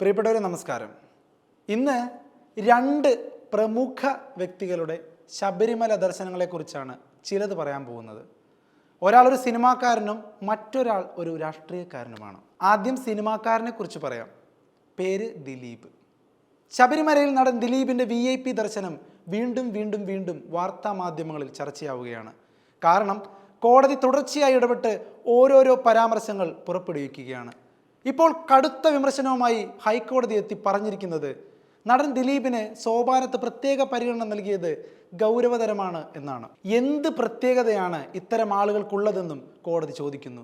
പ്രിയപ്പെട്ടവരെ നമസ്കാരം. ഇന്ന് രണ്ട് പ്രമുഖ വ്യക്തികളുടെ ശബരിമല ദർശനങ്ങളെക്കുറിച്ചാണ് ചിലത് പറയാൻ പോകുന്നത്. ഒരാൾ ഒരു സിനിമാക്കാരനും മറ്റൊരാൾ ഒരു രാഷ്ട്രീയക്കാരനുമാണ്. ആദ്യം സിനിമാക്കാരനെ കുറിച്ച് പറയാം. പേര് ദിലീപ്. ശബരിമലയിൽ നടൻ ദിലീപിന്റെ വി ഐ പി ദർശനം വീണ്ടും വീണ്ടും വീണ്ടും വാർത്താ മാധ്യമങ്ങളിൽ ചർച്ചയാവുകയാണ്. കാരണം കോടതി തുടർച്ചയായി ഇടപെട്ട് ഓരോരോ പരാമർശങ്ങൾ പുറപ്പെടുവിക്കുകയാണ്. ഇപ്പോൾ കടുത്ത വിമർശനവുമായി ഹൈക്കോടതി എത്തി പറഞ്ഞിരിക്കുന്നത് നടൻ ദിലീപിന് സോപാനത്ത് പ്രത്യേക പരിഗണന നൽകിയത് ഗൗരവതരമാണ് എന്നാണ്. എന്ത് പ്രത്യേകതയാണ് ഇത്തരം ആളുകൾക്കുള്ളതെന്നും കോടതി ചോദിക്കുന്നു.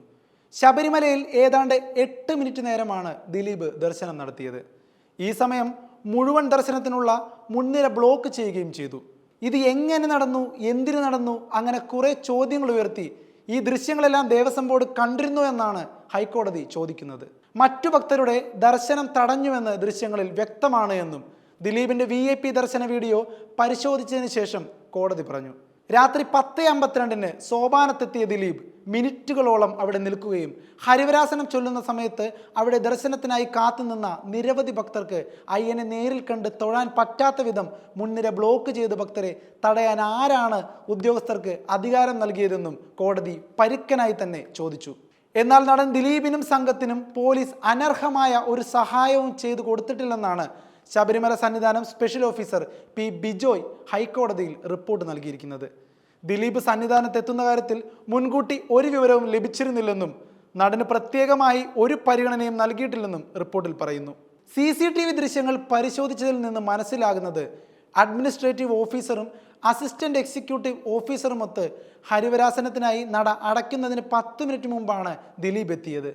ശബരിമലയിൽ ഏതാണ്ട് എട്ട് മിനിറ്റ് നേരമാണ് ദിലീപ് ദർശനം നടത്തിയത്. ഈ സമയം മുഴുവൻ ദർശനത്തിനുള്ള മുൻനിര ബ്ലോക്ക് ചെയ്യുകയും ചെയ്തു. ഇത് എങ്ങനെ നടന്നു? എന്തിനു നടന്നു? അങ്ങനെ കുറേ ചോദ്യങ്ങൾ ഉയർത്തി ഈ ദൃശ്യങ്ങളെല്ലാം ദേവസ്വം ബോർഡ് കണ്ടിരുന്നു എന്നാണ് ഹൈക്കോടതി ചോദിക്കുന്നത്. മറ്റു ഭക്തരുടെ ദർശനം തടഞ്ഞുവെന്ന് ദൃശ്യങ്ങളിൽ വ്യക്തമാണ് എന്നും ദിലീപിന്റെ വി ഐ പി ദർശന വീഡിയോ പരിശോധിച്ചതിന് ശേഷം കോടതി പറഞ്ഞു. രാത്രി പത്ത് അമ്പത്തിരണ്ടിന് സോപാനത്തെത്തിയ ദിലീപ് മിനിറ്റുകളോളം അവിടെ നിൽക്കുകയും ഹരിവരാസനം ചൊല്ലുന്ന സമയത്ത് അവിടെ ദർശനത്തിനായി കാത്തുനിന്ന നിരവധി ഭക്തർക്ക് അയ്യനെ നേരിൽ കണ്ട് തൊഴാൻ പറ്റാത്ത വിധം മുൻനിര ബ്ലോക്ക് ചെയ്ത ഭക്തരെ തടയാൻ ആരാണ് ഉദ്യോഗസ്ഥർക്ക് അധികാരം നൽകിയതെന്നും കോടതി പരുക്കനായി തന്നെ ചോദിച്ചു. എന്നാൽ നടൻ ദിലീപിനും സംഘത്തിനും പോലീസ് അനർഹമായ ഒരു സഹായവും ചെയ്തു കൊടുത്തിട്ടില്ലെന്നാണ് Sabarimala Sannidhanam special officer P Bijoy ഹൈക്കോടതിയിൽ റിപ്പോർട്ട് നൽകിയിരിക്കുന്നത്. ദിലീപ് സന്നിധാനത്തെത്തുന്ന കാര്യത്തിൽ മുൻകൂട്ടി ഒരു വിവരവും ലഭിച്ചിരുന്നില്ലെന്നും നടന് പ്രത്യേകമായി ഒരു പരിഗണനയും നൽകിയിട്ടില്ലെന്നും റിപ്പോർട്ടിൽ പറയുന്നു. സി സി ടി വി ദൃശ്യങ്ങൾ പരിശോധിച്ചതിൽ നിന്ന് മനസ്സിലാകുന്നത് അഡ്മിനിസ്ട്രേറ്റീവ് ഓഫീസറും അസിസ്റ്റന്റ് എക്സിക്യൂട്ടീവ് ഓഫീസറുമൊത്ത് ഹരിവരാസനത്തിനായി നട അടയ്ക്കുന്നതിന് പത്ത് മിനിറ്റ് മുമ്പാണ് ദിലീപ് എത്തിയത്.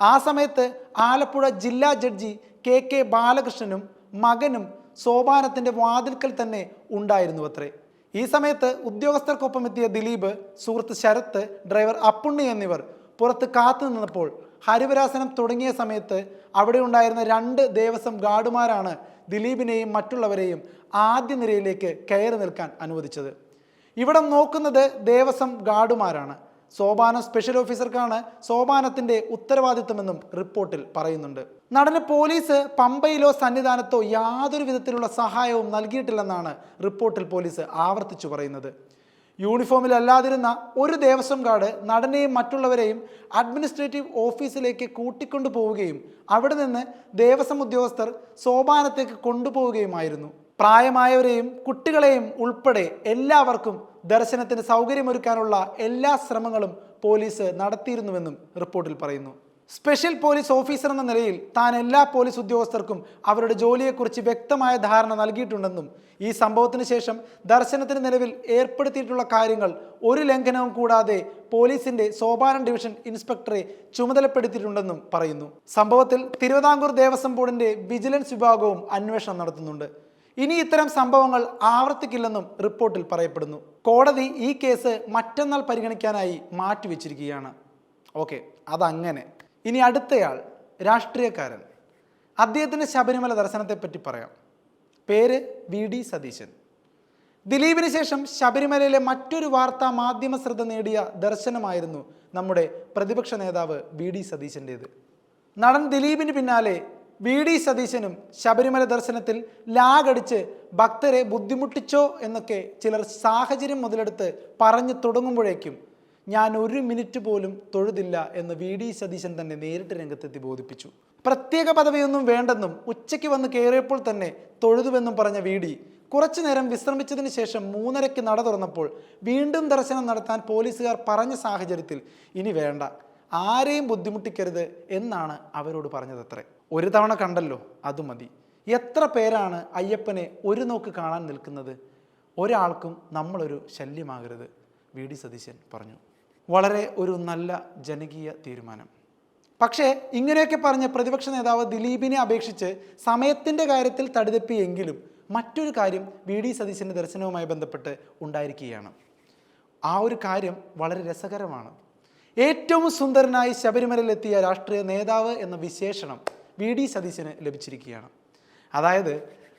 ആ സമയത്ത് ആലപ്പുഴ ജില്ലാ ജഡ്ജി കെ കെ ബാലകൃഷ്ണനും മകനും സോപാനത്തിന്റെ വാതിൽക്കൽ തന്നെ ഉണ്ടായിരുന്നു അത്രേ ഈ സമയത്ത് ഉദ്യോഗസ്ഥർക്കൊപ്പം എത്തിയ ദിലീപ് സുഹൃത്ത് ശരത്ത് ഡ്രൈവർ അപ്പുണ്ണി എന്നിവർ പുറത്ത് കാത്തു നിന്നപ്പോൾ ഹരിവരാസനം തുടങ്ങിയ സമയത്ത് അവിടെ ഉണ്ടായിരുന്ന രണ്ട് ദേവസ്വം ഗാർഡുമാരാണ് ദിലീപിനെയും മറ്റുള്ളവരെയും ആദ്യ നിരയിലേക്ക് കയറി നിൽക്കാൻ അനുവദിച്ചത്. ഇവിടം നോക്കുന്നത് ദേവസ്വം ഗാർഡുമാരാണ്. സോപാനം സ്പെഷ്യൽ ഓഫീസർക്കാണ് സോപാനത്തിന്റെ ഉത്തരവാദിത്തമെന്നും റിപ്പോർട്ടിൽ പറയുന്നുണ്ട്. നടന് പോലീസ് പമ്പയിലോ സന്നിധാനത്തോ യാതൊരു വിധത്തിലുള്ള സഹായവും നൽകിയിട്ടില്ലെന്നാണ് റിപ്പോർട്ടിൽ പോലീസ് ആവർത്തിച്ചു പറയുന്നത്. യൂണിഫോമിൽ അല്ലാതിരുന്ന ഒരു ദേവസ്വം ഗാർഡ് നടനെയും മറ്റുള്ളവരെയും അഡ്മിനിസ്ട്രേറ്റീവ് ഓഫീസിലേക്ക് കൂട്ടിക്കൊണ്ടു പോവുകയും അവിടെ നിന്ന് ദേവസ്വം ഉദ്യോഗസ്ഥർ സോപാനത്തേക്ക് കൊണ്ടുപോവുകയുമായിരുന്നു. പ്രായമായവരെയും കുട്ടികളെയും ഉൾപ്പെടെ എല്ലാവർക്കും ദർശനത്തിന് സൗകര്യമൊരുക്കാനുള്ള എല്ലാ ശ്രമങ്ങളും പോലീസ് നടത്തിയിരുന്നുവെന്നും റിപ്പോർട്ടിൽ പറയുന്നു. സ്പെഷ്യൽ പോലീസ് ഓഫീസർ എന്ന നിലയിൽ താൻ എല്ലാ പോലീസ് ഉദ്യോഗസ്ഥർക്കും അവരുടെ ജോലിയെക്കുറിച്ച് വ്യക്തമായ ധാരണ നൽകിയിട്ടുണ്ടെന്നും ഈ സംഭവത്തിന് ശേഷം ദർശനത്തിന് നിലവിൽ ഏർപ്പെടുത്തിയിട്ടുള്ള കാര്യങ്ങൾ ഒരു ലംഘനവും കൂടാതെ പോലീസിന്റെ സോപാനം ഡിവിഷൻ ഇൻസ്പെക്ടറെ ചുമതലപ്പെടുത്തിയിട്ടുണ്ടെന്നും പറയുന്നു. സംഭവത്തിൽ തിരുവിതാംകൂർ ദേവസ്വം ബോർഡിന്റെ വിജിലൻസ് വിഭാഗവും അന്വേഷണം നടത്തുന്നുണ്ട്. ഇനി ഇത്തരം സംഭവങ്ങൾ ആവർത്തിക്കില്ലെന്നും റിപ്പോർട്ടിൽ പറയപ്പെടുന്നു. കോടതി ഈ കേസ് മറ്റന്നാൾ പരിഗണിക്കാനായി മാറ്റിവെച്ചിരിക്കുകയാണ്. ഓക്കെ അതങ്ങനെ. ഇനി അടുത്തയാൾ രാഷ്ട്രീയക്കാരൻ. അദ്ദേഹത്തിന്റെ ശബരിമല ദർശനത്തെപ്പറ്റി പറയാം. പേര് വി ഡി സതീശൻ. ദിലീപിന് ശേഷം ശബരിമലയിലെ മറ്റൊരു വാർത്താ മാധ്യമ ശ്രദ്ധ നേടിയ ദർശനമായിരുന്നു നമ്മുടെ പ്രതിപക്ഷ നേതാവ് വി ഡി സതീശന്റേത് നടൻ ദിലീപിന് പിന്നാലെ വി ഡി സതീശനും ശബരിമല ദർശനത്തിൽ ലാഗടിച്ച് ഭക്തരെ ബുദ്ധിമുട്ടിച്ചോ എന്നൊക്കെ ചിലർ സാഹചര്യം മുതലെടുത്ത് പറഞ്ഞു തുടങ്ങുമ്പോഴേക്കും ഞാൻ ഒരു മിനിറ്റ് പോലും തൊഴുതില്ല എന്ന് വി ഡി സതീശൻ തന്നെ നേരിട്ട് രംഗത്തെത്തി ബോധിപ്പിച്ചു. പ്രത്യേക പദവിയൊന്നും വേണ്ടെന്നും ഉച്ചയ്ക്ക് വന്ന് കയറിയപ്പോൾ തന്നെ തൊഴുതുവെന്നും പറഞ്ഞ വി ഡി കുറച്ചു നേരം വിശ്രമിച്ചതിന് ശേഷം മൂന്നരയ്ക്ക് നട തുറന്നപ്പോൾ വീണ്ടും ദർശനം നടത്താൻ പോലീസുകാർ പറഞ്ഞ സാഹചര്യത്തിൽ ഇനി വേണ്ട ആരെയും ബുദ്ധിമുട്ടിക്കരുത് എന്നാണ് അവരോട് പറഞ്ഞതത്രേ. ഒരു തവണ കണ്ടല്ലോ അത് മതി. എത്ര പേരാണ് അയ്യപ്പനെ ഒരു നോക്ക് കാണാൻ നിൽക്കുന്നത്? ഒരാൾക്കും നമ്മളൊരു ശല്യമാകരുത് വി. ഡി. സതീശൻ പറഞ്ഞു. വളരെ ഒരു നല്ല ജനകീയ തീരുമാനം. പക്ഷേ ഇങ്ങനെയൊക്കെ പറഞ്ഞ പ്രതിപക്ഷ നേതാവ് ദിലീപിനെ അപേക്ഷിച്ച് സമയത്തിന്റെ കാര്യത്തിൽ തടിതെപ്പിയെങ്കിലും മറ്റൊരു കാര്യം വി. ഡി. സതീശന്റെ ദർശനവുമായി ബന്ധപ്പെട്ട് ഉണ്ടായിരിക്കുകയാണ്. ആ ഒരു കാര്യം വളരെ രസകരമാണ്. ഏറ്റവും സുന്ദരനായി ശബരിമലയിലെത്തിയ രാഷ്ട്രീയ നേതാവ് എന്ന വിശേഷണം വി ഡി സതീശന് ലഭിച്ചിരിക്കുകയാണ്. അതായത്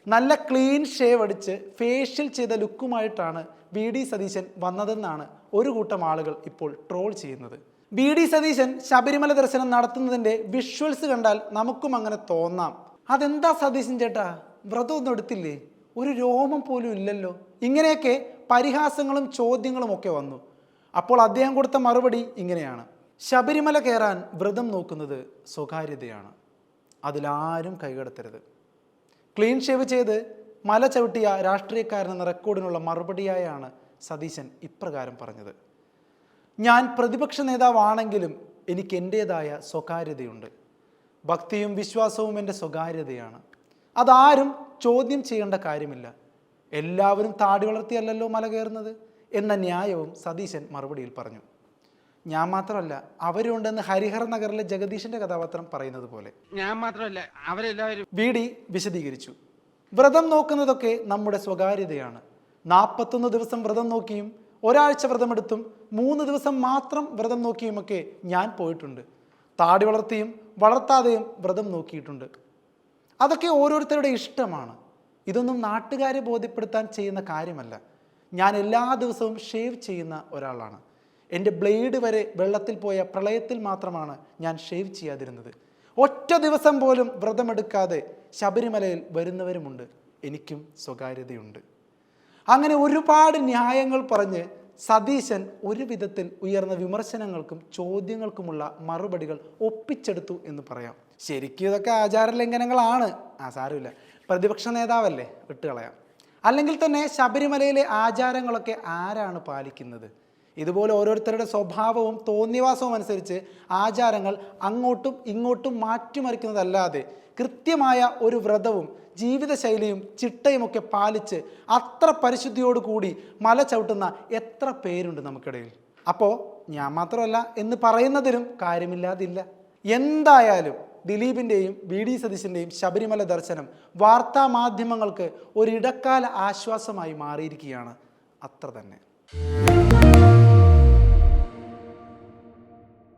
നല്ല ക്ലീൻ ഷേവ് അടിച്ച് ഫേഷ്യൽ ചെയ്ത ലുക്കുമായിട്ടാണ് വി ഡി സതീശൻ വന്നതെന്നാണ് ഒരു കൂട്ടം ആളുകൾ ഇപ്പോൾ ട്രോൾ ചെയ്യുന്നത്. വി ഡി സതീശൻ ശബരിമല ദർശനം നടത്തുന്നതിന്റെ വിഷ്വൽസ് കണ്ടാൽ നമുക്കും അങ്ങനെ തോന്നാം. അതെന്താ സതീശൻ ചേട്ടാ? വ്രതം ഒന്നും എടുത്തില്ലേ? ഒരു രോമം പോലും ഇല്ലല്ലോ. ഇങ്ങനെയൊക്കെ പരിഹാസങ്ങളും ചോദ്യങ്ങളും ഒക്കെ വന്നു. അപ്പോൾ അദ്ദേഹം കൊടുത്ത മറുപടി ഇങ്ങനെയാണ്. ശബരിമല കയറാൻ വ്രതം നോക്കുന്നത് സ്വകാര്യതയാണ്. അതിലാരും കൈകടത്തരുത്. ക്ലീൻ ഷേവ് ചെയ്ത് മല ചവിട്ടിയ രാഷ്ട്രീയക്കാരനെന്ന റെക്കോർഡിനുള്ള മറുപടിയായാണ് സതീശൻ ഇപ്രകാരം പറഞ്ഞത്. ഞാൻ പ്രതിപക്ഷ നേതാവാണെങ്കിലും എനിക്ക് എന്റേതായ സ്വകാര്യതയുണ്ട്. ഭക്തിയും വിശ്വാസവും എന്റെ സ്വകാര്യതയാണ്. അതാരും ചോദ്യം ചെയ്യേണ്ട കാര്യമില്ല. എല്ലാവരും താടി വളർത്തിയല്ലല്ലോ മല കയറുന്നത്? എന്ന ന്യായവും സതീശൻ മറുപടിയിൽ പറഞ്ഞു. ഞാൻ മാത്രമല്ല അവരുണ്ടെന്ന് ഹരിഹർ നഗറിലെ ജഗദീഷിന്റെ കഥാപാത്രം പറയുന്നത് പോലെ. ഞാൻ മാത്രമല്ല അവരെല്ലാവരും വി ഡി വിശദീകരിച്ചു. വ്രതം നോക്കുന്നതൊക്കെ നമ്മുടെ സ്വകാര്യതയാണ്. നാൽപ്പത്തൊന്ന് ദിവസം വ്രതം നോക്കിയും ഒരാഴ്ച വ്രതമെടുത്തും മൂന്ന് ദിവസം മാത്രം വ്രതം നോക്കിയുമൊക്കെ ഞാൻ പോയിട്ടുണ്ട്. താടി വളർത്തിയും വളർത്താതെയും വ്രതം നോക്കിയിട്ടുണ്ട്. അതൊക്കെ ഓരോരുത്തരുടെ ഇഷ്ടമാണ്. ഇതൊന്നും നാട്ടുകാരെ ബോധ്യപ്പെടുത്താൻ ചെയ്യുന്ന കാര്യമല്ല. ഞാൻ എല്ലാ ദിവസവും ഷേവ് ചെയ്യുന്ന ഒരാളാണ്. എന്റെ ബ്ലേഡ് വരെ വെള്ളത്തിൽ പോയ പ്രളയത്തിൽ മാത്രമാണ് ഞാൻ ഷേവ് ചെയ്യാതിരുന്നത്. ഒറ്റ ദിവസം പോലും വ്രതമെടുക്കാതെ ശബരിമലയിൽ വരുന്നവരുമുണ്ട്. എനിക്കും സ്വകാര്യതയുണ്ട്. അങ്ങനെ ഒരുപാട് ന്യായങ്ങൾ പറഞ്ഞ് സതീശൻ ഒരു വിധത്തിൽ ഉയർന്ന വിമർശനങ്ങൾക്കും ചോദ്യങ്ങൾക്കുമുള്ള മറുപടികൾ ഒപ്പിച്ചെടുത്തു എന്ന് പറയാം. ശരിക്കും ഇതൊക്കെ ആചാര ലംഘനങ്ങളാണ് ആ സാരമില്ല. പ്രതിപക്ഷ നേതാവല്ലേ? വിട്ടുകളയാം. അല്ലെങ്കിൽ തന്നെ ശബരിമലയിലെ ആചാരങ്ങളൊക്കെ ആരാണ് പാലിക്കുന്നത്? ഇതുപോലെ ഓരോരുത്തരുടെ സ്വഭാവവും തോന്നിവാസവും അനുസരിച്ച് ആചാരങ്ങൾ അങ്ങോട്ടും ഇങ്ങോട്ടും മാറ്റിമറിക്കുന്നതല്ലാതെ കൃത്യമായ ഒരു വ്രതവും ജീവിതശൈലിയും ചിട്ടയുമൊക്കെ പാലിച്ച് അത്ര പരിശുദ്ധിയോടുകൂടി മല ചവിട്ടുന്ന എത്ര പേരുണ്ട് നമുക്കിടയിൽ? അപ്പോൾ ഞാൻ മാത്രമല്ല എന്ന് പറയുന്നതിലും കാര്യമില്ലാതില്ല. എന്തായാലും ദിലീപിന്റെയും വി ഡി സതീശിന്റെയും ശബരിമല ദർശനം വാർത്താ മാധ്യമങ്ങൾക്ക് ഒരിടക്കാല ആശ്വാസമായി മാറിയിരിക്കുകയാണ്. അത്ര തന്നെ.